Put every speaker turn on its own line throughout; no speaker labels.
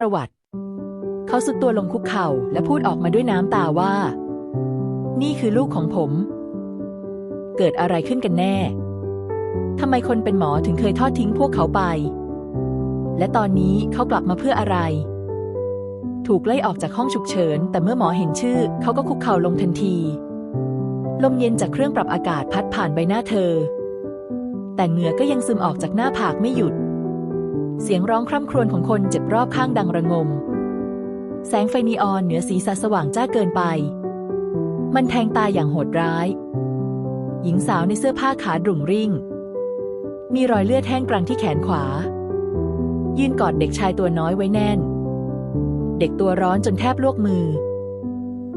ประวัติ เขาสุดตัวลงคุกเข่าและพูดออกมาด้วยน้ำตาว่า นี่คือลูกของผม เกิดอะไรขึ้นกันแน่ทำไมคนเป็นหมอถึงเคยทอดทิ้งพวกเขาไป และตอนนี้เขากลับมาเพื่ออะไร ถูกไล่ออกจากห้องฉุกเฉิน แต่เมื่อหมอเห็นชื่อ เขาก็คุกเข่าลงทันที ลมเย็นจากเครื่องปรับอากาศพัดผ่านใบหน้าเธอ แต่เหงื่อก็ยังซึมออกจากหน้าผากไม่หยุด เสียงร้องคร่ำครวญของคนเจ็บรอบข้างดังระงม แสงไฟนีออนเหนือศีรษะสว่างจ้าเกินไป มันแทงตาอย่างโหดร้าย หญิงสาวในเสื้อผ้าขาดรุ่งริ่ง มีรอยเลือดแห้งกรังที่แขนขวา ยืนกอดเด็กชายตัวน้อยไว้แน่น เด็กตัวร้อนจนแทบลวกมือ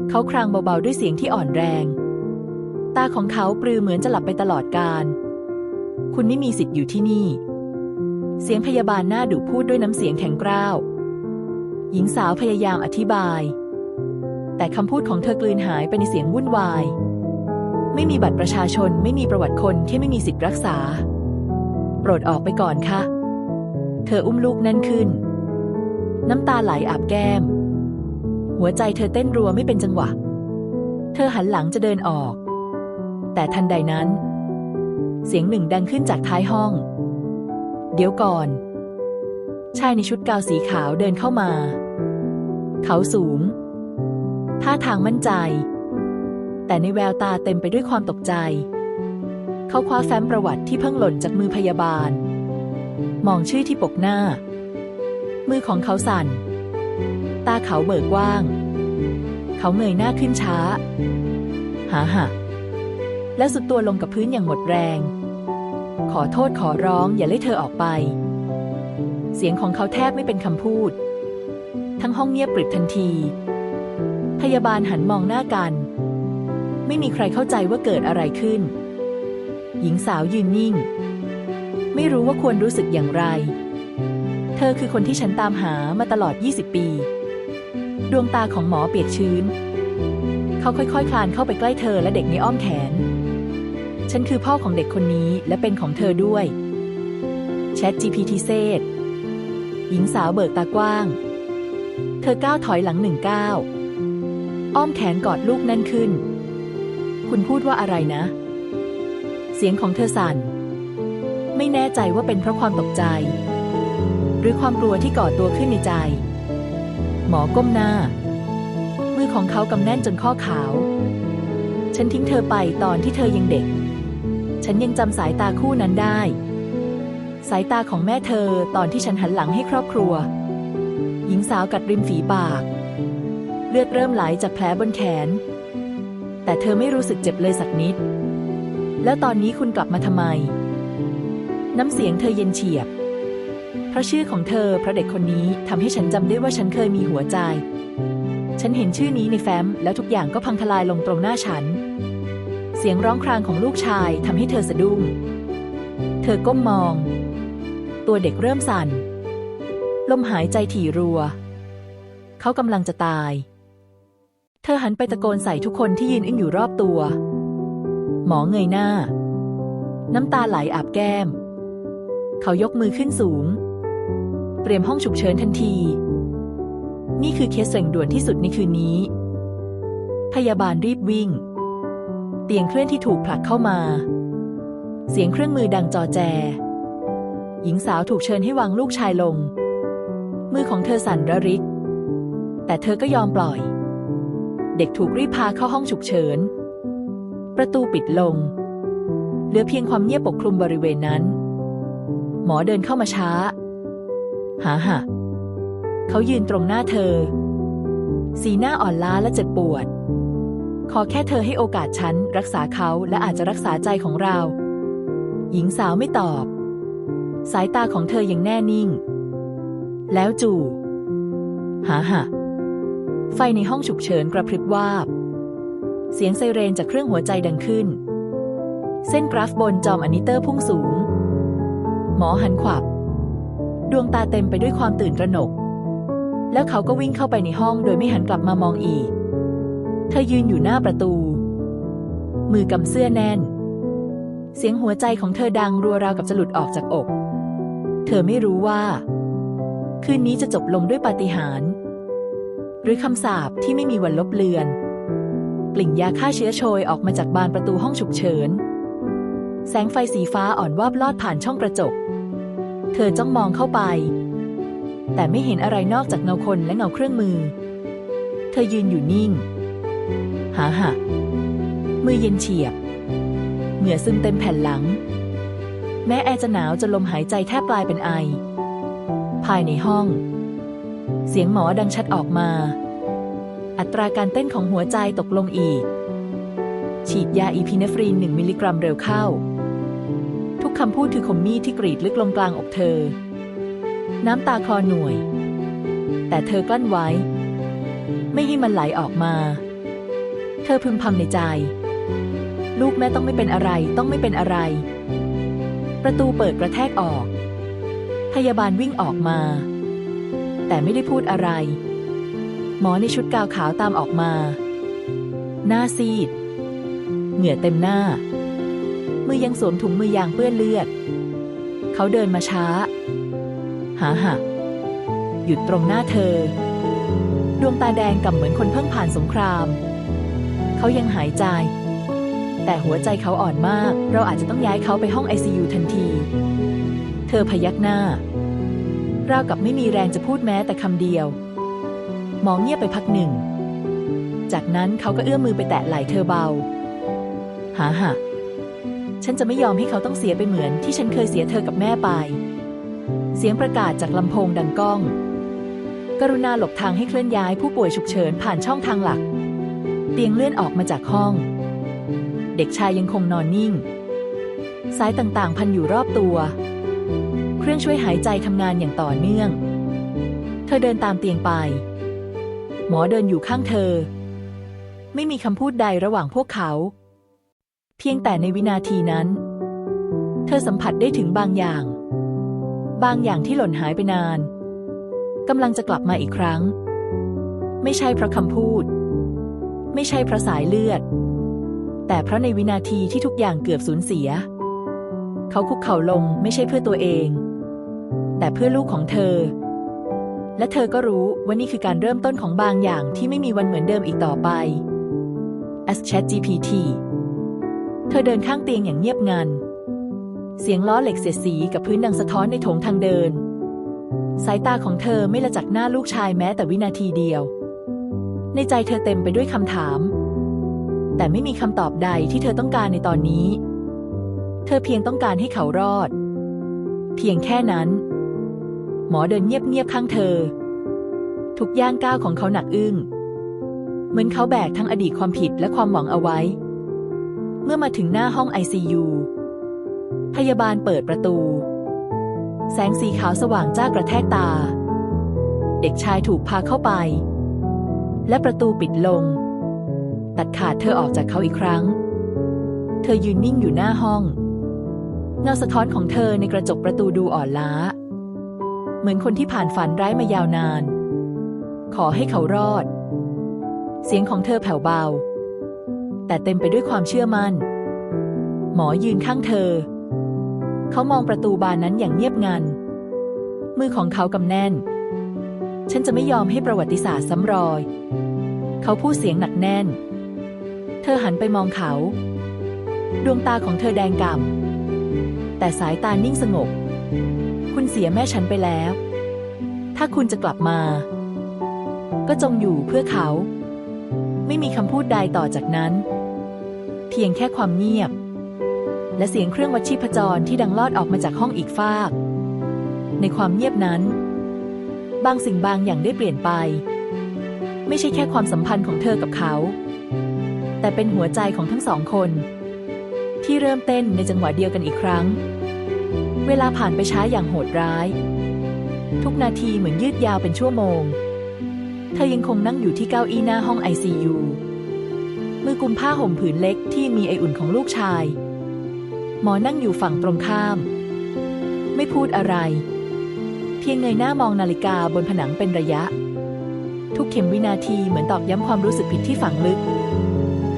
เขาครางเบาๆด้วยเสียงที่อ่อนแรง ตาของเขาปลือเหมือนจะหลับไปตลอดกาลคุณไม่มีสิทธิ์อยู่ที่นี่ เสียงพยาบาลหน้าดุพูดด้วยน้ำเสียงแข็งกร้าว หญิงสาวพยายามอธิบาย แต่คำพูดของเธอกลืนหายไปในเสียงวุ่นวาย ไม่มีบัตรประชาชนไม่มีประวัติคนที่ไม่มีสิทธิ์รักษา โปรดออกไปก่อนค่ะ เธออุ้มลูกแน่นขึ้น น้ำตาไหลอาบแก้ม หัวใจเธอเต้นรัวไม่เป็นจังหวะ เธอหันหลังจะเดินออก แต่ทันใดนั้น เสียงหนึ่งดังขึ้นจากท้ายห้อง เดี๋ยวก่อน ชายในชุดกาวสีขาวเดินเข้ามา เขาสูง ท่าทางมั่นใจ แต่ในแววตาเต็มไปด้วยความตกใจ เขาคว้าแฟ้มประวัติที่เพิ่งหล่นจากมือพยาบาล มองชื่อที่ปกหน้า มือของเขาสั่น ตาเขาเบิกกว้าง เขาเงยหน้าขึ้นช้าหาหะและสุดตัวลงกับพื้นอย่างหมดแรง ขอโทษขอร้องอย่าไล่เธอออกไป เสียงของเขาแทบไม่เป็นคำพูด ทั้งห้องเงียบปริบทันที พยาบาลหันมองหน้ากัน ไม่มีใครเข้าใจว่าเกิดอะไรขึ้น หญิงสาวยืนนิ่ง ไม่รู้ว่าควรรู้สึกอย่างไร เธอคือคนที่ฉันตามหามาตลอด 20 ปี ดวงตาของหมอเปียกชื้น เขาค่อยๆคคลานเข้าไปใกล้เธอและเด็กในอ้อมแขน ฉันคือพ่อของเด็กคนนี้และเป็นของเธอด้วยแชท GPT เซตหญิงสาวเบิกตากว้าง เธอก้าวถอยหลังหนึ่งก้าวอ้อมแขนกอดลูกนั่นขึ้น คุณพูดว่าอะไรนะ เสียงของเธอสั่น ไม่แน่ใจว่าเป็นเพราะความตกใจ หรือความกลัวที่ก่อตัวขึ้นในใจ หมอก้มหน้า มือของเขากำแน่นจนข้อขาว ฉันทิ้งเธอไปตอนที่เธอยังเด็ก ฉันยังจำสายตาคู่นั้นได้ สายตาของแม่เธอตอนที่ฉันหันหลังให้ครอบครัว หญิงสาวกัดริมฝีปาก เลือดเริ่มไหลจากแผลบนแขน แต่เธอไม่รู้สึกเจ็บเลยสักนิด แล้วตอนนี้คุณกลับมาทำไม น้ำเสียงเธอเย็นเฉียบ เพราะชื่อของเธอพระเด็กคนนี้ทำให้ฉันจำได้ว่าฉันเคยมีหัวใจ ฉันเห็นชื่อนี้ในแฟ้มแล้วทุกอย่างก็พังทลายลงตรงหน้าฉัน เสียงร้องครางของลูกชายทำให้เธอสะดุ้ง เธอก้มมอง ตัวเด็กเริ่มสั่น ลมหายใจถี่รัว เขากำลังจะตาย เธอหันไปตะโกนใส่ทุกคนที่ยืนอึ้งอยู่รอบตัว หมอเงยหน้า น้ำตาไหลอาบแก้ม เขายกมือขึ้นสูง เตรียมห้องฉุกเฉินทันที นี่คือเคสเร่งด่วนที่สุดในคืนนี้ พยาบาลรีบวิ่ง ตียงเคลื่อนที่ถูกผลักเข้ามา เสียงเครื่องมือดังจอแจ หญิงสาวถูกเชิญให้วางลูกชายลง มือของเธอสั่นระริก แต่เธอก็ยอมปล่อย เด็กถูกรีบพาเข้าห้องฉุกเฉิน ประตูปิดลง เหลือเพียงความเงียบปกคลุมบริเวณนั้น หมอเดินเข้ามาช้า หาหะเขายืนตรงหน้าเธอ สีหน้าอ่อนล้าและเจ็บปวด ขอแค่เธอให้โอกาสฉัน รักษาเขาและอาจจะรักษาใจของเรา หญิงสาวไม่ตอบ สายตาของเธอยังแน่นิ่ง แล้วจู่หาหะไฟในห้องฉุกเฉินกระพริบวาบ เสียงไซเรนจากเครื่องหัวใจดังขึ้น เส้นกราฟบนจอมอนิเตอร์พุ่งสูง หมอหันขวับ ดวงตาเต็มไปด้วยความตื่นตระหนก แล้วเขาก็วิ่งเข้าไปในห้องโดยไม่หันกลับมามองอีก เธอยืนอยู่หน้าประตู มือกำเสื้อแน่น เสียงหัวใจของเธอดังรัวราวกับจะหลุดออกจากอก เธอไม่รู้ว่า คืนนี้จะจบลงด้วยปาฏิหาริย์หรือคำสาปที่ไม่มีวันลบเลือน กลิ่นยาฆ่าเชื้อโชยออกมาจากบานประตูห้องฉุกเฉิน แสงไฟสีฟ้าอ่อนวาบลอดผ่านช่องกระจก เธอจ้องมองเข้าไป แต่ไม่เห็นอะไรนอกจากเงาคนและเงาเครื่องมือ เธอยืนอยู่นิ่ง หาหะมือเย็นเฉียบ เหงื่อซึมเต็มแผ่นหลัง แม้แอร์จะหนาวจนลมหายใจแทบกลายเป็นไอ ภายในห้อง เสียงหมอดังชัดออกมา อัตราการเต้นของหัวใจตกลงอีก ฉีดยาอีพิเนฟรีนหนึ่งมิลลิกรัมเร็วเข้า ทุกคำพูดคือคมมีดที่กรีดลึกลงกลางอกเธอ น้ำตาคลอหน่วย แต่เธอกลั้นไว้ ไม่ให้มันไหลออกมา ธอพึมพำในใจ ลูกแม่ต้องไม่เป็นอะไรต้องไม่เป็นอะไร ประตูเปิดกระแทกออก พยาบาลวิ่งออกมา แต่ไม่ได้พูดอะไร หมอในชุดกาวขาวตามออกมา หน้าซีด เหงื่อเต็มหน้า มือยังสวมถุงมือยางเปื้อนเลือด เขาเดินมาช้า หาหะหยุดตรงหน้าเธอ ดวงตาแดงก่ำเหมือนคนเพิ่งผ่านสงคราม เขายังหายใจ แต่หัวใจเขาอ่อนมาก เราอาจจะต้องย้ายเขาไปห้อง ICU ทันที เธอพยักหน้า ราวกับไม่มีแรงจะพูดแม้แต่คำเดียว มองเงียบไปพักหนึ่ง จากนั้นเขาก็เอื้อมมือไปแตะไหล่เธอเบา หาหะฉันจะไม่ยอมให้เขาต้องเสียไปเหมือนที่ฉันเคยเสียเธอกับแม่ไป เสียงประกาศจากลำโพงดังก้อง กรุณาหลบทางให้เคลื่อนย้ายผู้ป่วยฉุกเฉินผ่านช่องทางหลัก เตียงเลื่อนออกมาจากห้อง เด็กชายยังคงนอนนิ่ง สายต่างๆ พันอยู่รอบตัว เครื่องช่วยหายใจทำงานอย่างต่อเนื่อง เธอเดินตามเตียงไป หมอเดินอยู่ข้างเธอ ไม่มีคำพูดใดระหว่างพวกเขา เพียงแต่ในวินาทีนั้น เธอสัมผัสได้ถึงบางอย่าง บางอย่างที่หล่นหายไปนานกำลังจะกลับมาอีกครั้ง ไม่ใช่เพราะคำพูด ไม่ใช่เพราะสายเลือด แต่เพราะในวินาทีที่ทุกอย่างเกือบสูญเสีย เขาคุกเข่าลงไม่ใช่เพื่อตัวเอง แต่เพื่อลูกของเธอ และเธอก็รู้ว่านี่คือการเริ่มต้นของบางอย่างที่ไม่มีวันเหมือนเดิมอีกต่อไป As Chat GPT เธอเดินข้างเตียงอย่างเงียบงัน เสียงล้อเหล็กเสียดสีกับพื้นดังสะท้อนในโถงทางเดิน สายตาของเธอไม่ละจากหน้าลูกชายแม้แต่วินาทีเดียว ในใจเธอเต็มไปด้วยคำถาม แต่ไม่มีคำตอบใดที่เธอต้องการในตอนนี้ เธอเพียงต้องการให้เขารอด เพียงแค่นั้น หมอเดินเงียบๆข้างเธอ ทุกย่างก้าวของเขาหนักอึ้ง เหมือนเขาแบกทั้งอดีตความผิดและความหวังเอาไว้ เมื่อมาถึงหน้าห้อง ICU พยาบาลเปิดประตู แสงสีขาวสว่างจ้ากระแทกตา เด็กชายถูกพาเข้าไป และประตูปิดลง ตัดขาดเธอออกจากเขาอีกครั้ง เธอยืนนิ่งอยู่หน้าห้อง เงาสะท้อนของเธอในกระจกประตูดูอ่อนล้า เหมือนคนที่ผ่านฝันร้ายมายาวนาน ขอให้เขารอด เสียงของเธอแผ่วเบา แต่เต็มไปด้วยความเชื่อมัน่น หมอยืนข้างเธอ เขามองประตูบานนั้นอย่างเงียบงัน มือของเขากำแน่น ฉันจะไม่ยอมให้ประวัติศาสตร์ซ้ำรอย เขาพูดเสียงหนักแน่น เธอหันไปมองเขา ดวงตาของเธอแดงก่ำแต่สายตานิ่งสงบ คุณเสียแม่ฉันไปแล้ว ถ้าคุณจะกลับมา ก็จงอยู่เพื่อเขา ไม่มีคำพูดใดต่อจากนั้น เพียงแค่ความเงียบ และเสียงเครื่องวัดชีพจรที่ดังลอดออกมาจากห้องอีกฟาก ในความเงียบนั้น บางสิ่งบางอย่างได้เปลี่ยนไป ไม่ใช่แค่ความสัมพันธ์ของเธอกับเขา แต่เป็นหัวใจของทั้งสองคน ที่เริ่มเต้นในจังหวะเดียวกันอีกครั้ง เวลาผ่านไปช้าอย่างโหดร้าย ทุกนาทีเหมือนยืดยาวเป็นชั่วโมง เธอยังคงนั่งอยู่ที่เก้าอี้หน้าห้อง ICU มือกุมผ้าห่มผืนเล็กที่มีไออุ่นของลูกชาย หมอนั่งอยู่ฝั่งตรงข้าม ไม่พูดอะไร เพียงเงยหน้ามองนาฬิกาบนผนังเป็นระยะ ทุกเข็มวินาทีเหมือนตอกย้ำความรู้สึกผิดที่ฝังลึก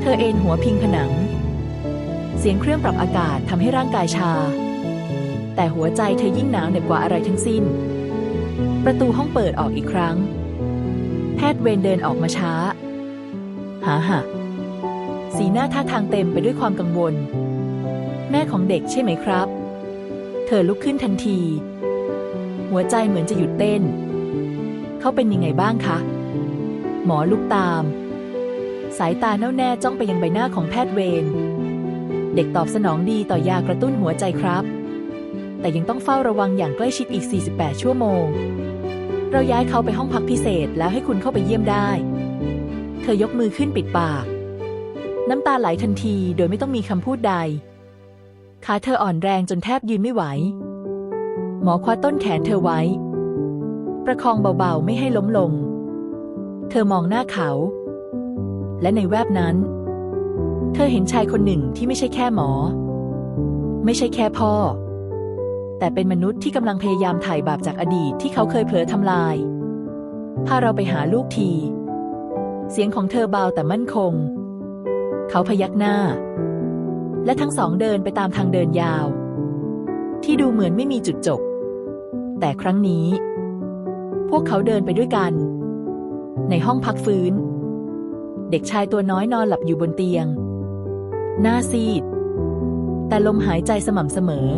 เธอเอนหัวพิงผนัง เสียงเครื่องปรับอากาศทำให้ร่างกายชา แต่หัวใจเธอยิ่งหนาวเหน็บกว่าอะไรทั้งสิ้น ประตูห้องเปิดออกอีกครั้ง แพทย์เวรเดินออกมาช้า หาหะสีหน้าท่าทางเต็มไปด้วยความกังวล แม่ของเด็กใช่ไหมครับ เธอลุกขึ้นทันที หัวใจเหมือนจะหยุดเต้น เขาเป็นยังไงบ้างคะ หมอลุกตาม สายตาแน่วแน่จ้องไปยังใบหน้าของแพทย์เวร เด็กตอบสนองดีต่อยากระตุ้นหัวใจครับ แต่ยังต้องเฝ้าระวังอย่างใกล้ชิดอีก 48 ชั่วโมง เราย้ายเขาไปห้องพักพิเศษแล้วให้คุณเข้าไปเยี่ยมได้ เธอยกมือขึ้นปิดปาก น้ำตาไหลทันทีโดยไม่ต้องมีคำพูดใดขาเธออ่อนแรงจนแทบยืนไม่ไหว หมอคว้าต้นแขนเธอไว้ ประคองเบาๆไม่ให้ล้มลง เธอมองหน้าเขา และในแวบนั้น เธอเห็นชายคนหนึ่งที่ไม่ใช่แค่หมอ ไม่ใช่แค่พ่อ แต่เป็นมนุษย์ที่กำลังพยายามถ่ายบาปจากอดีตที่เขาเคยเผลอทำลาย พาเราไปหาลูกที เสียงของเธอเบาแต่มั่นคง เขาพยักหน้า และทั้งสองเดินไปตามทางเดินยาวที่ดูเหมือนไม่มีจุดจบ แต่ครั้งนี้ พวกเขาเดินไปด้วยกัน ในห้องพักฟื้น เด็กชายตัวน้อยนอนหลับอยู่บนเตียง หน้าซีด แต่ลมหายใจสม่ำเสมอ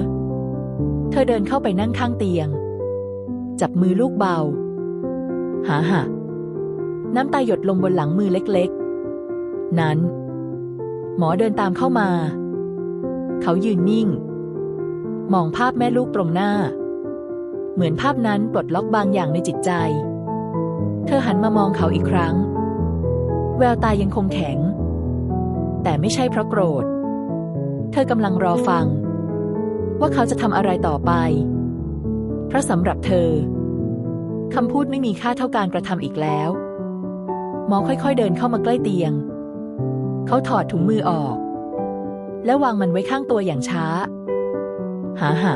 เธอเดินเข้าไปนั่งข้างเตียง จับมือลูกเบา หาหะน้ำตาหยดลงบนหลังมือเล็กๆ นั้น หมอเดินตามเข้ามา เขายืนนิ่ง มองภาพแม่ลูกตรงหน้า เหมือนภาพนั้นปลดล็อกบางอย่างในจิตใจ เธอหันมามองเขาอีกครั้ง แววตายังคงแข็ง แต่ไม่ใช่เพราะโกรธ เธอกำลังรอฟัง ว่าเขาจะทำอะไรต่อไป เพราะสำหรับเธอคำพูดไม่มีค่าเท่าการกระทำอีกแล้ว หมอค่อยๆเดินเข้ามาใกล้เตียง เขาถอดถุงมือออก แล้ววางมันไว้ข้างตัวอย่างช้า หาหะ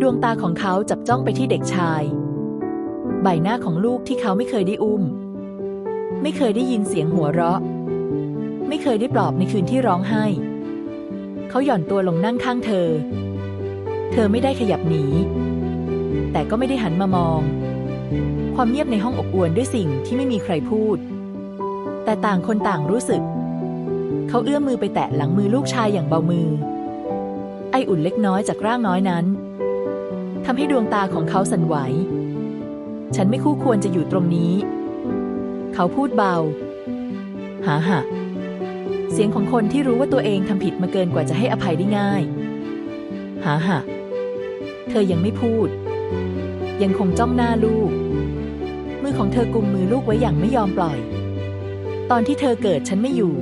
ดวงตาของเขาจับจ้องไปที่เด็กชาย ใบหน้าของลูกที่เขาไม่เคยได้อุ้ม ไม่เคยได้ยินเสียงหัวเราะ ไม่เคยได้ปลอบในคืนที่ร้องไห้ เขาหย่อนตัวลงนั่งข้างเธอ เธอไม่ได้ขยับหนี แต่ก็ไม่ได้หันมามอง ความเงียบในห้องอบอวลด้วยสิ่งที่ไม่มีใครพูด แต่ต่างคนต่างรู้สึก เขาเอื้อมมือไปแตะหลังมือลูกชายอย่างเบามือ ไออุ่นเล็กน้อยจากร่างน้อยนั้น ทำให้ดวงตาของเขาสั่นไหว ฉันไม่คู่ควรจะอยู่ตรงนี้ เขาพูดเบา หาหะเสียงของคนที่รู้ว่าตัวเองทำผิดมาเกินกว่าจะให้อภัยได้ง่าย หาหะเธอยังไม่พูด ยังคงจ้องหน้าลูก มือของเธอกุมมือลูกไว้อย่างไม่ยอมปล่อย ตอนที่เธอเกิดฉันไม่อยู่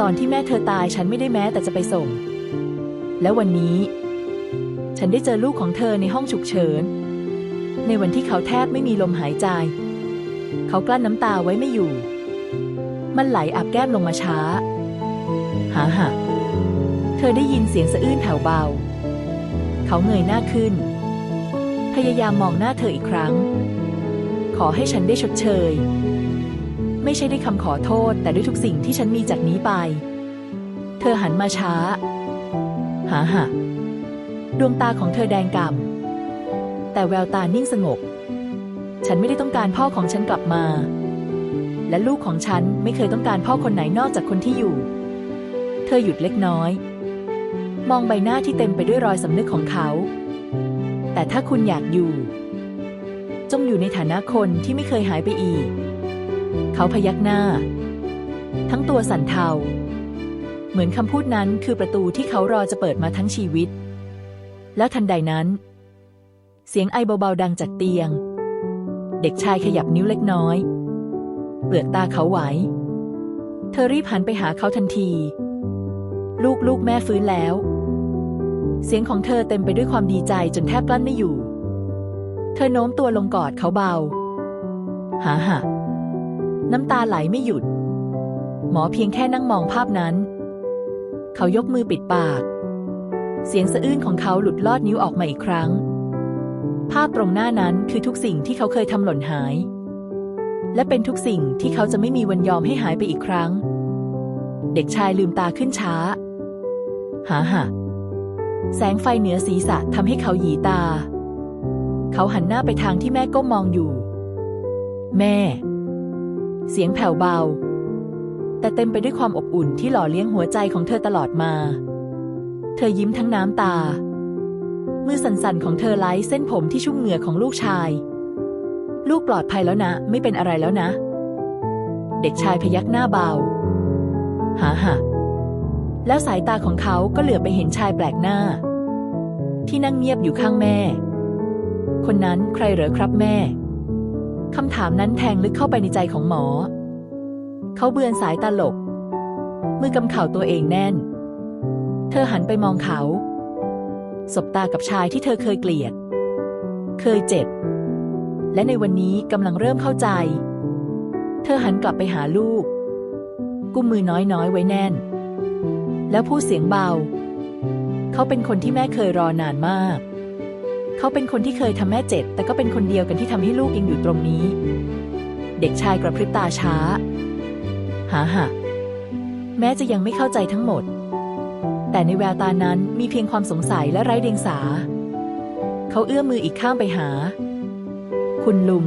ตอนที่แม่เธอตายฉันไม่ได้แม้แต่จะไปส่ง แล้ววันนี้ ฉันได้เจอลูกของเธอในห้องฉุกเฉิน ในวันที่เขาแทบไม่มีลมหายใจ เขากลั้นน้ำตาไว้ไม่อยู่ มันไหลอาบแก้มลงมาช้า หาหะเธอได้ยินเสียงสะอื้นแผ่วเบา เขาเงยหน้าขึ้น พยายามมองหน้าเธออีกครั้ง ขอให้ฉันได้ชดเชย ไม่ใช่ด้วยคำขอโทษ แต่ด้วยทุกสิ่งที่ฉันมีจากนี้ไป เธอหันมาช้า หาหะ ดวงตาของเธอแดงก่ำแต่แววตานิ่งสงบ ฉันไม่ได้ต้องการพ่อของฉันกลับมา และลูกของฉันไม่เคยต้องการพ่อคนไหนนอกจากคนที่อยู่ เธอหยุดเล็กน้อย มองใบหน้าที่เต็มไปด้วยรอยสำนึกของเขา แต่ถ้าคุณอยากอยู่ จงอยู่ในฐานะคนที่ไม่เคยหายไปอีก เขาพยักหน้า ทั้งตัวสั่นเทา เหมือนคำพูดนั้นคือประตูที่เขารอจะเปิดมาทั้งชีวิต แล้วทันใดนั้น เสียงไอเบาๆดังจากเตียง เด็กชายขยับนิ้วเล็กน้อย เปลือกตาเขาไหว เธอรีบหันไปหาเขาทันที ลูกลูกแม่ฟื้นแล้ว เสียงของเธอเต็มไปด้วยความดีใจจนแทบกลั้นไม่อยู่ เธอโน้มตัวลงกอดเขาเบา หาหะน้ำตาไหลไม่หยุด หมอเพียงแค่นั่งมองภาพนั้น เขายกมือปิดปาก เสียงสะอื้นของเขาหลุดลอดนิ้วออกมาอีกครั้ง ภาพตรงหน้านั้นคือทุกสิ่งที่เขาเคยทำหล่นหาย และเป็นทุกสิ่งที่เขาจะไม่มีวันยอมให้หายไปอีกครั้ง เด็กชายลืมตาขึ้นช้า หาหะแสงไฟเหนือศีรษะทำให้เขาหยีตา เขาเขาหันหน้าไปทางที่แม่ก้มมองอยู่ แม่ เสียงแผ่วเบา แต่เต็มไปด้วยความอบอุ่นที่หล่อเลี้ยงหัวใจของเธอตลอดมา เธอยิ้มทั้งน้ำตา มือสั่นๆของเธอไล้เส้นผมที่ชุ่มเหงื่อของลูกชาย ลูกปลอดภัยแล้วนะ ไม่เป็นอะไรแล้วนะ เด็กชายพยักหน้าเบาหาหะแล้วสายตาของเขาก็เหลือไปเห็นชายแปลกหน้า ที่นั่งเงียบอยู่ข้างแม่ คนนั้นใครเหรอครับแม่คำถามนั้นแทงลึกเข้าไปในใจของหมอ เขาเบือนสายตาหลบ มือกำเข่าตัวเองแน่น เธอหันไปมองเขา สบตากับชายที่เธอเคยเกลียด เคยเจ็บ และในวันนี้กำลังเริ่มเข้าใจ เธอหันกลับไปหาลูก กุมมือน้อยๆไว้แน่น แล้วพูดเสียงเบา เขาเป็นคนที่แม่เคยรอนานมาก เขาเป็นคนที่เคยทำแม่เจ็บ แต่ก็เป็นคนเดียวกันที่ทำให้ลูกยังอยู่ตรงนี้ เด็กชายกระพริบตาช้า หาหะแม้จะยังไม่เข้าใจทั้งหมด แต่ในแววตานั้นมีเพียงความสงสัยและไร้เดียงสา เขาเอื้อมมืออีกข้างไปหา คุณลุง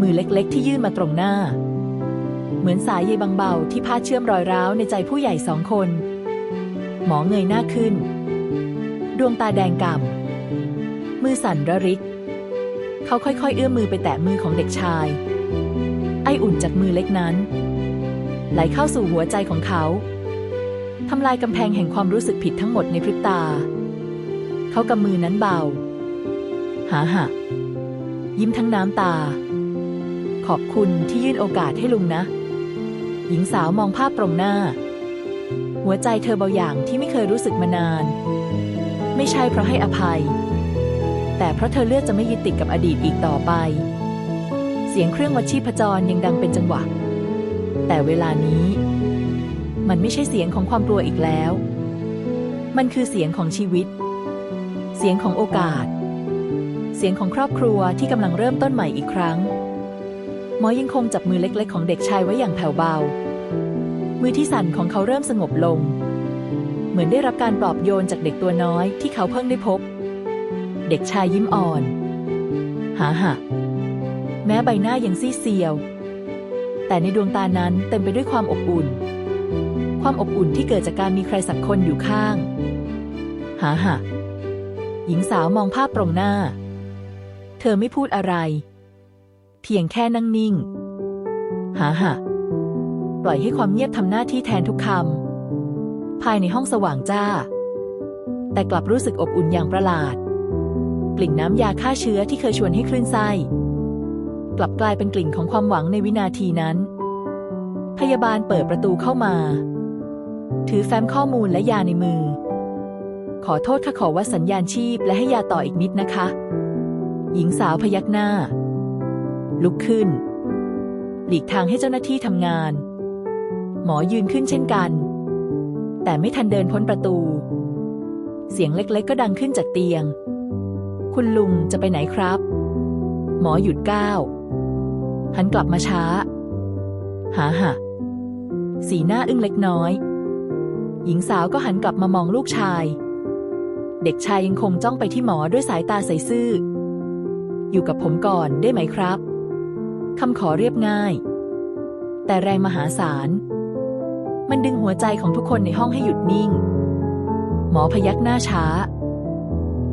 มือเล็กๆ ที่ยื่นมาตรงหน้า เหมือนสายใยบางเบาที่พาดเชื่อมรอยร้าวในใจผู้ใหญ่สองคน หมอเงยหน้าขึ้น ดวงตาแดงก่ำมือสั่นระริก เขาค่อยๆ เอื้อมมือไปแตะมือของเด็กชาย ไออุ่นจากมือเล็กนั้น ไหลเข้าสู่หัวใจของเขา ทำลายกำแพงแห่งความรู้สึกผิดทั้งหมดในพริบตา เขากำมือนั้นเบา หาหะยิ้มทั้งน้ำตา ขอบคุณที่ยื่นโอกาสให้ลุงนะ หญิงสาวมองภาพตรงหน้า หัวใจเธอเบาอย่างที่ไม่เคยรู้สึกมานาน ไม่ใช่เพราะให้อภัย แต่เพราะเธอเลือกจะไม่ยึดติดกับอดีตอีกต่อไป เสียงเครื่องวัดชีพจรยังดังเป็นจังหวะ แต่เวลานี้ มันไม่ใช่เสียงของความกลัวอีกแล้ว มันคือเสียงของชีวิต เสียงของโอกาส เสียงของครอบครัวที่กำลังเริ่มต้นใหม่อีกครั้ง หมอยังคงจับมือเล็กๆ ของเด็กชายไว้อย่างแผ่วเบา มือที่สั่นของเขาเริ่มสงบลง เหมือนได้รับการปลอบโยนจากเด็กตัวน้อยที่เขาเพิ่งได้พบ เด็กชายยิ้มอ่อน หาหะแม้ใบหน้ายังซีเซียว แต่ในดวงตานั้นเต็มไปด้วยความอบอุ่น ความอบอุ่นที่เกิดจากการมีใครสักคนอยู่ข้าง หาหะหญิงสาวมองภาพตรงหน้า เธอไม่พูดอะไร เพียงแค่นั่งนิ่ง หาหะปล่อยให้ความเงียบทำหน้าที่แทนทุกคำภายในห้องสว่างจ้า แต่กลับรู้สึกอบอุ่นอย่างประหลาด กลิ่นน้ำยาฆ่าเชื้อที่เคยชวนให้คลื่นไส้ กลับกลายเป็นกลิ่นของความหวังในวินาทีนั้น พยาบาลเปิดประตูเข้ามา ถือแฟ้มข้อมูลและยาในมือ ขอโทษค่ะขอวัดสัญญาณชีพและให้ยาต่ออีกนิดนะคะ หญิงสาวพยักหน้า ลุกขึ้น หลีกทางให้เจ้าหน้าที่ทำงาน หมอยืนขึ้นเช่นกัน แต่ไม่ทันเดินพ้นประตู เสียงเล็กๆ ก็ดังขึ้นจากเตียง คุณลุงจะไปไหนครับ หมอหยุดก้าวหันกลับมาช้า หาหะสีหน้าอึ้งเล็กน้อย หญิงสาวก็หันกลับมามองลูกชาย เด็กชายยังคงจ้องไปที่หมอด้วยสายตาใสซื่อ อยู่กับผมก่อนได้ไหมครับคำขอเรียบง่าย แต่แรงมหาศาล มันดึงหัวใจของทุกคนในห้องให้หยุดนิ่ง หมอพยักหน้าช้า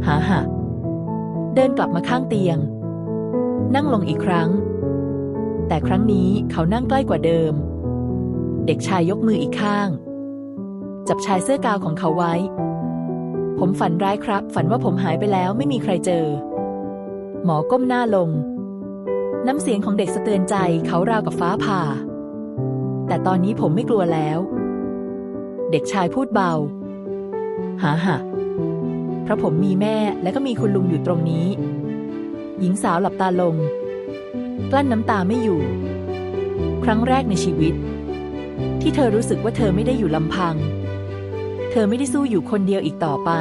หาหะเดินกลับมาข้างเตียง นั่งลงอีกครั้ง แต่ครั้งนี้เขานั่งใกล้กว่าเดิม เด็กชายยกมืออีกข้าง จับชายเสื้อกาวของเขาไว้ ผมฝันร้ายครับ ฝันว่าผมหายไปแล้วไม่มีใครเจอ หมอก้มหน้าลง น้ำเสียงของเด็กสะเตือนใจเขาราวกับฟ้าผ่า แต่ตอนนี้ผมไม่กลัวแล้ว เด็กชายพูดเบา หาหะเพราะผมมีแม่และก็มีคุณลุงอยู่ตรงนี้ หญิงสาวหลับตาลง กลั้นน้ำตาไม่อยู่ ครั้งแรกในชีวิตที่เธอรู้สึกว่าเธอไม่ได้อยู่ลำพัง เธอไม่ได้สู้อยู่คนเดียวอีกต่อไป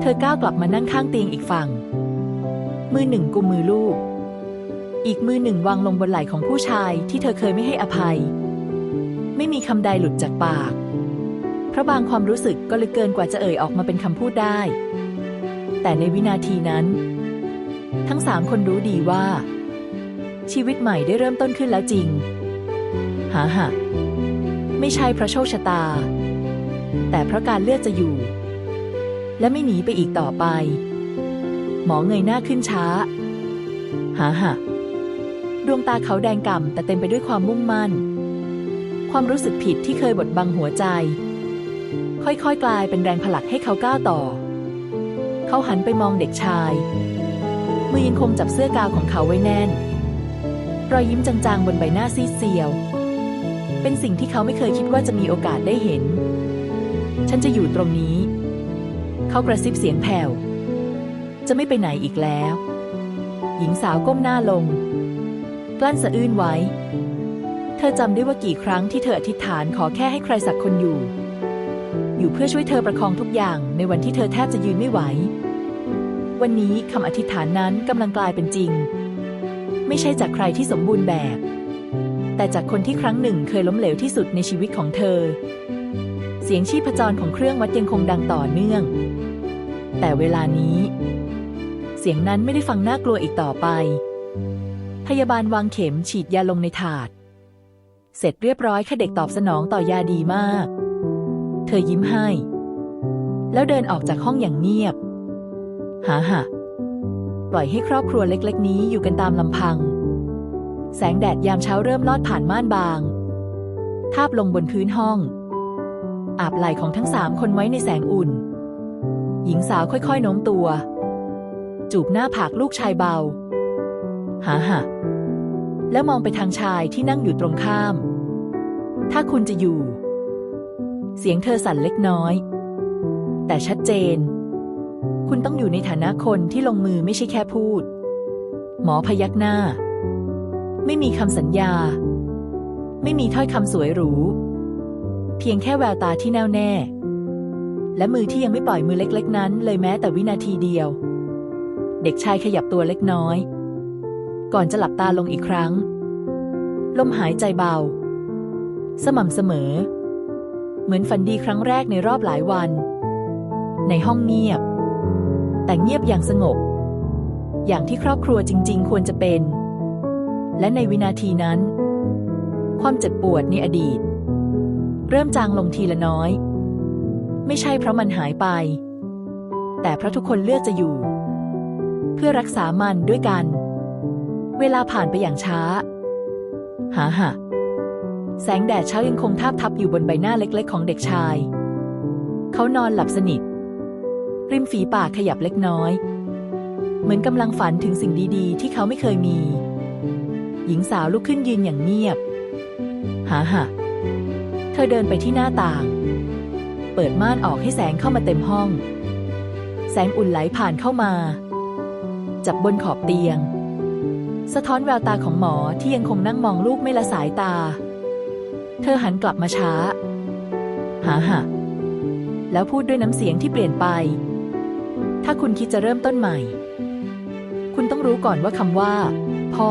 เธอก้าวกลับมานั่งข้างเตียงอีกฝั่ง มือหนึ่งกุมมือลูก อีกมือหนึ่งวางลงบนไหล่ของผู้ชายที่เธอเคยไม่ให้อภัย ไม่มีคำใดหลุดจากปาก เพราะบางความรู้สึกก็ลึกเกินกว่าจะเอ่ยออกมาเป็นคำพูดได้ แต่ในวินาทีนั้น ทั้งสามคนรู้ดีว่า ชีวิตใหม่ได้เริ่มต้นขึ้นแล้วจริง หาหะไม่ใช่เพราะโชคชะตา แต่เพราะการเลือกจะอยู่ และไม่หนีไปอีกต่อไป หมอเงยหน้าขึ้นช้าหาหะดวงตาเขาแดงก่ำแต่เต็มไปด้วยความมุ่งมั่น ความรู้สึกผิดที่เคยบดบังหัวใจ ค่อยๆ กลายเป็นแรงผลักให้เขาก้าวต่อ เขาหันไปมองเด็กชาย มือยังคงจับเสื้อกาวของเขาไว้แน่น รอยยิ้มจางๆ บนใบหน้าซีดเซียว เป็นสิ่งที่เขาไม่เคยคิดว่าจะมีโอกาสได้เห็น ฉันจะอยู่ตรงนี้ เขากระซิบเสียงแผ่ว จะไม่ไปไหนอีกแล้ว หญิงสาวก้มหน้าลง กลั้นสะอื้นไว้ เธอจำได้ว่ากี่ครั้งที่เธออธิษฐานขอแค่ให้ใครสักคนอยู่ อยู่เพื่อช่วยเธอประคองทุกอย่างในวันที่เธอแทบจะยืนไม่ไหว วันนี้คำอธิษฐานนั้นกำลังกลายเป็นจริง ไม่ใช่จากใครที่สมบูรณ์แบบแต่จากคนที่ครั้งหนึ่งเคยล้มเหลวที่สุดในชีวิตของเธอ เสียงชีพจรของเครื่องวัดยังคงดังต่อเนื่อง แต่เวลานี้ เสียงนั้นไม่ได้ฟังน่ากลัวอีกต่อไป พยาบาลวางเข็มฉีดยาลงในถาด เสร็จเรียบร้อยค่ะเด็กตอบสนองต่อยาดีมาก เธอยิ้มให้ แล้วเดินออกจากห้องอย่างเงียบหาหะปล่อยให้ครอบครัวเล็ก ๆ นี้อยู่กันตามลำพัง แสงแดดยามเช้าเริ่มลอดผ่านม่านบาง ทาบลงบนพื้นห้อง อาบไหล่ของทั้งสามคนไว้ในแสงอุ่น หญิงสาวค่อยๆโน้มตัว จูบหน้าผากลูกชายเบาหาหะแล้วมองไปทางชายที่นั่งอยู่ตรงข้าม ถ้าคุณจะอยู่ เสียงเธอสั่นเล็กน้อย แต่ชัดเจน คุณต้องอยู่ในฐานะคนที่ลงมือไม่ใช่แค่พูด หมอพยักหน้า ไม่มีคำสัญญา ไม่มีถ้อยคำสวยหรู เพียงแค่แววตาที่แน่วแน่ และมือที่ยังไม่ปล่อยมือเล็กๆ นั้น เลยแม้แต่วินาทีเดียว เด็กชายขยับตัวเล็กน้อย ก่อนจะหลับตาลงอีกครั้ง ลมหายใจเบา สม่ำเสมอ เหมือนฝันดีครั้งแรกในรอบหลายวัน ในห้องเงียบ แต่เงียบอย่างสงบ อย่างที่ครอบครัวจริง ๆ ควรจะเป็น และในวินาทีนั้น ความเจ็บปวดในอดีต เริ่มจางลงทีละน้อย ไม่ใช่เพราะมันหายไป แต่เพราะทุกคนเลือกจะอยู่ เพื่อรักษามันด้วยกัน เวลาผ่านไปอย่างช้า หาหะแสงแดดเช้ายังคงทาบทับอยู่บนใบหน้าเล็กๆ ของเด็กชาย เขานอนหลับสนิท ริมฝีปากขยับเล็กน้อย เหมือนกำลังฝันถึงสิ่งดีๆ ที่เขาไม่เคยมี หญิงสาวลุกขึ้นยืนอย่างเงียบ หาหะ ธอเดินไปที่หน้าต่าง เปิดม่านออกให้แสงเข้ามาเต็มห้อง แสงอุ่นไหลผ่านเข้ามา จับบนขอบเตียง สะท้อนแววตาของหมอที่ยังคงนั่งมองลูกไม่ละสายตา เธอหันกลับมาช้า หาหะแล้วพูดด้วยน้ำเสียงที่เปลี่ยนไป ถ้าคุณคิดจะเริ่มต้นใหม่ คุณต้องรู้ก่อนว่าคำว่า พ่อ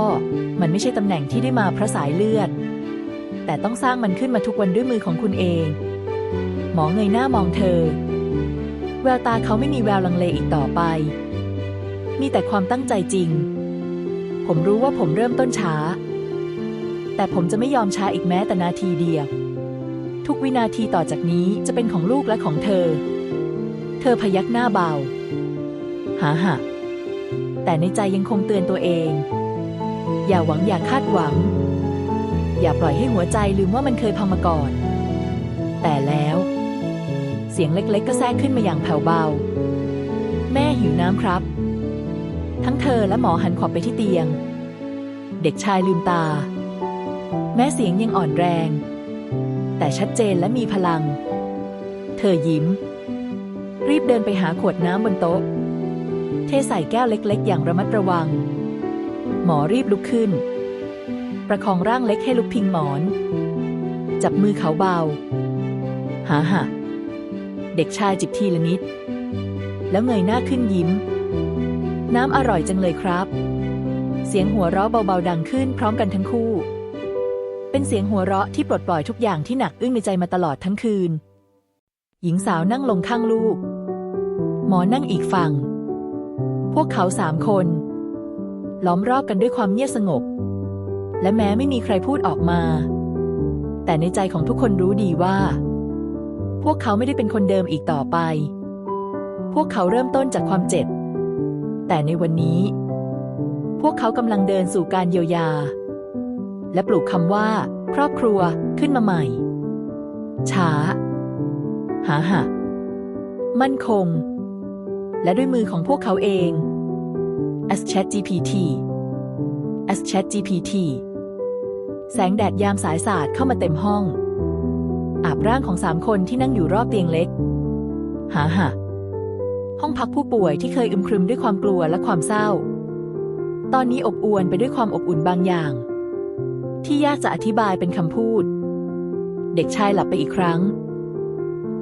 มันไม่ใช่ตำแหน่งที่ได้มาเพราะสายเลือด แต่ต้องสร้างมันขึ้นมาทุกวันด้วยมือของคุณเอง หมอเงยหน้ามองเธอ แววตาเขาไม่มีแววลังเลอีกต่อไป มีแต่ความตั้งใจจริง ผมรู้ว่าผมเริ่มต้นช้า แต่ผมจะไม่ยอมช้าอีกแม้แต่นาทีเดียว ทุกวินาทีต่อจากนี้จะเป็นของลูกและของเธอ เธอพยักหน้าเบา หาหะแต่ในใจยังคงเตือนตัวเอง อย่าหวังอย่าคาดหวัง อย่าปล่อยให้หัวใจลืมว่ามันเคยพังมาก่อน แต่แล้ว เสียงเล็กๆ ก็แทรกขึ้นมาอย่างแผ่วเบา แม่หิวน้ำครับ ทั้งเธอและหมอหันขอบไปที่เตียง เด็กชายลืมตา แม้เสียงยังอ่อนแรง แต่ชัดเจนและมีพลัง เธอยิ้ม รีบเดินไปหาขวดน้ำบนโต๊ะ เทใส่แก้วเล็กๆ อย่างระมัดระวัง หมอรีบลุกขึ้น ประคองร่างเล็กให้ลุกพิงหมอน จับมือเขาเบา หาหะเด็กชายจิบทีละนิด แล้วเงยหน้าขึ้นยิ้ม น้ำอร่อยจังเลยครับ เสียงหัวเราะเบาๆดังขึ้นพร้อมกันทั้งคู่ เป็นเสียงหัวเราะที่ปลดปล่อยทุกอย่างที่หนักอึ้งในใจมาตลอดทั้งคืน หญิงสาวนั่งลงข้างลูก หมอนั่งอีกฝั่ง พวกเขาสามคน ล้อมรอบกันด้วยความเงียบสงบ และแม้ไม่มีใครพูดออกมา แต่ในใจของทุกคนรู้ดีว่า พวกเขาไม่ได้เป็นคนเดิมอีกต่อไป พวกเขาเริ่มต้นจากความเจ็บ แต่ในวันนี้ พวกเขากำลังเดินสู่การเยียวยา และปลูกคำว่า ครอบครัวขึ้นมาใหม่ ช้า หาหะมั่นคง และด้วยมือของพวกเขาเอง as Chat GPT as Chat GPT แสงแดดยามสายสาดเข้ามาเต็มห้อง อาบร่างของสามคนที่นั่งอยู่รอบเตียงเล็ก หาหะห้องพักผู้ป่วยที่เคยอึมครึมด้วยความกลัวและความเศร้า ตอนนี้อบอวลไปด้วยความอบอุ่นบางอย่าง ที่ยากจะอธิบายเป็นคำพูด เด็กชายหลับไปอีกครั้ง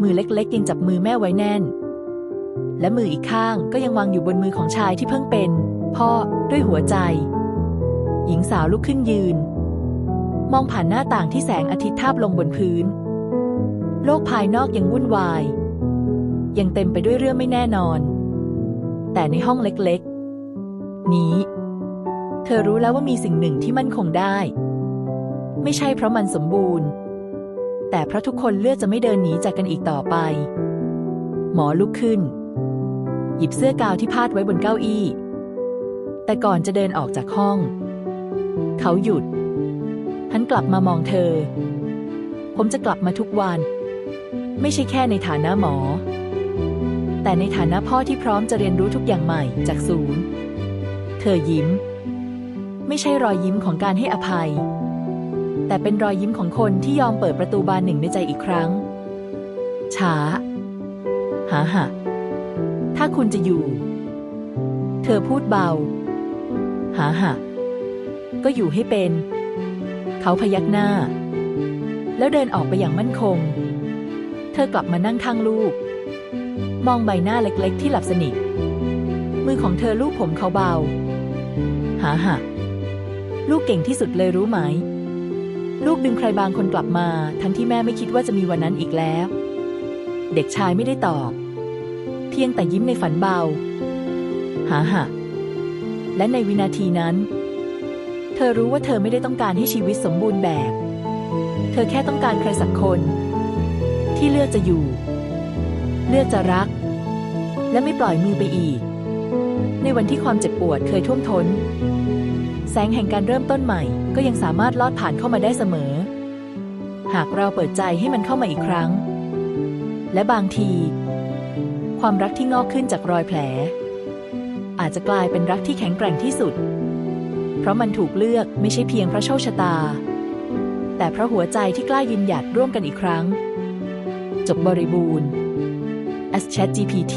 มือเล็กๆยังจับมือแม่ไว้แน่น และมืออีกข้างก็ยังวางอยู่บนมือของชายที่เพิ่งเป็น พ่อด้วยหัวใจ หญิงสาวลุกขึ้นยืน มองผ่านหน้าต่างที่แสงอาทิตย์ทาบลงบนพื้น โลกภายนอกยังวุ่นวาย ยังเต็มไปด้วยเรื่องไม่แน่นอน แต่ในห้องเล็กๆ นี้ เธอรู้แล้วว่ามีสิ่งหนึ่งที่มั่นคงได้ ไม่ใช่เพราะมันสมบูรณ์ แต่เพราะทุกคนเลือกจะไม่เดินหนีจากกันอีกต่อไป หมอลุกขึ้น หยิบเสื้อกาวที่พาดไว้บนเก้าอี้ แต่ก่อนจะเดินออกจากห้อง เขาหยุด หันกลับมามองเธอ ผมจะกลับมาทุกวัน ไม่ใช่แค่ในฐานะหมอ แต่ในฐานะพ่อที่พร้อมจะเรียนรู้ทุกอย่างใหม่จากศูนย์ เธอยิ้ม ไม่ใช่รอยยิ้มของการให้อภัย แต่เป็นรอยยิ้มของคนที่ยอมเปิดประตูบานหนึ่งในใจอีกครั้ง ช้า หาหะถ้าคุณจะอยู่ เธอพูดเบา หาหะก็อยู่ให้เป็น เขาพยักหน้า แล้วเดินออกไปอย่างมั่นคง เธอกลับมานั่งข้างลูก มองใบหน้าเล็กๆ ที่หลับสนิท มือของเธอลูกผมเขาเบา หาหะลูกเก่งที่สุดเลยรู้ไหม ลูกดึงใครบางคนกลับมา ทั้งที่แม่ไม่คิดว่าจะมีวันนั้นอีกแล้ว เด็กชายไม่ได้ตอบ เพียงแต่ยิ้มในฝันเบา หาหะและในวินาทีนั้น เธอรู้ว่าเธอไม่ได้ต้องการให้ชีวิตสมบูรณ์แบบ เธอแค่ต้องการใครสักคน ที่เลือกจะอยู่ เลือกจะรัก และไม่ปล่อยมือไปอีก ในวันที่ความเจ็บปวดเคยท่วมท้น แสงแห่งการเริ่มต้นใหม่ ก็ยังสามารถลอดผ่านเข้ามาได้เสมอ หากเราเปิดใจให้มันเข้ามาอีกครั้ง และบางที ความรักที่งอกขึ้นจากรอยแผล อาจจะกลายเป็นรักที่แข็งแกร่งที่สุด เพราะมันถูกเลือกไม่ใช่เพียงเพราะโชคชะตา แต่เพราะหัวใจที่กล้ายืนหยัดร่วมกันอีกครั้ง จบบริบูรณ์ as Chat GPT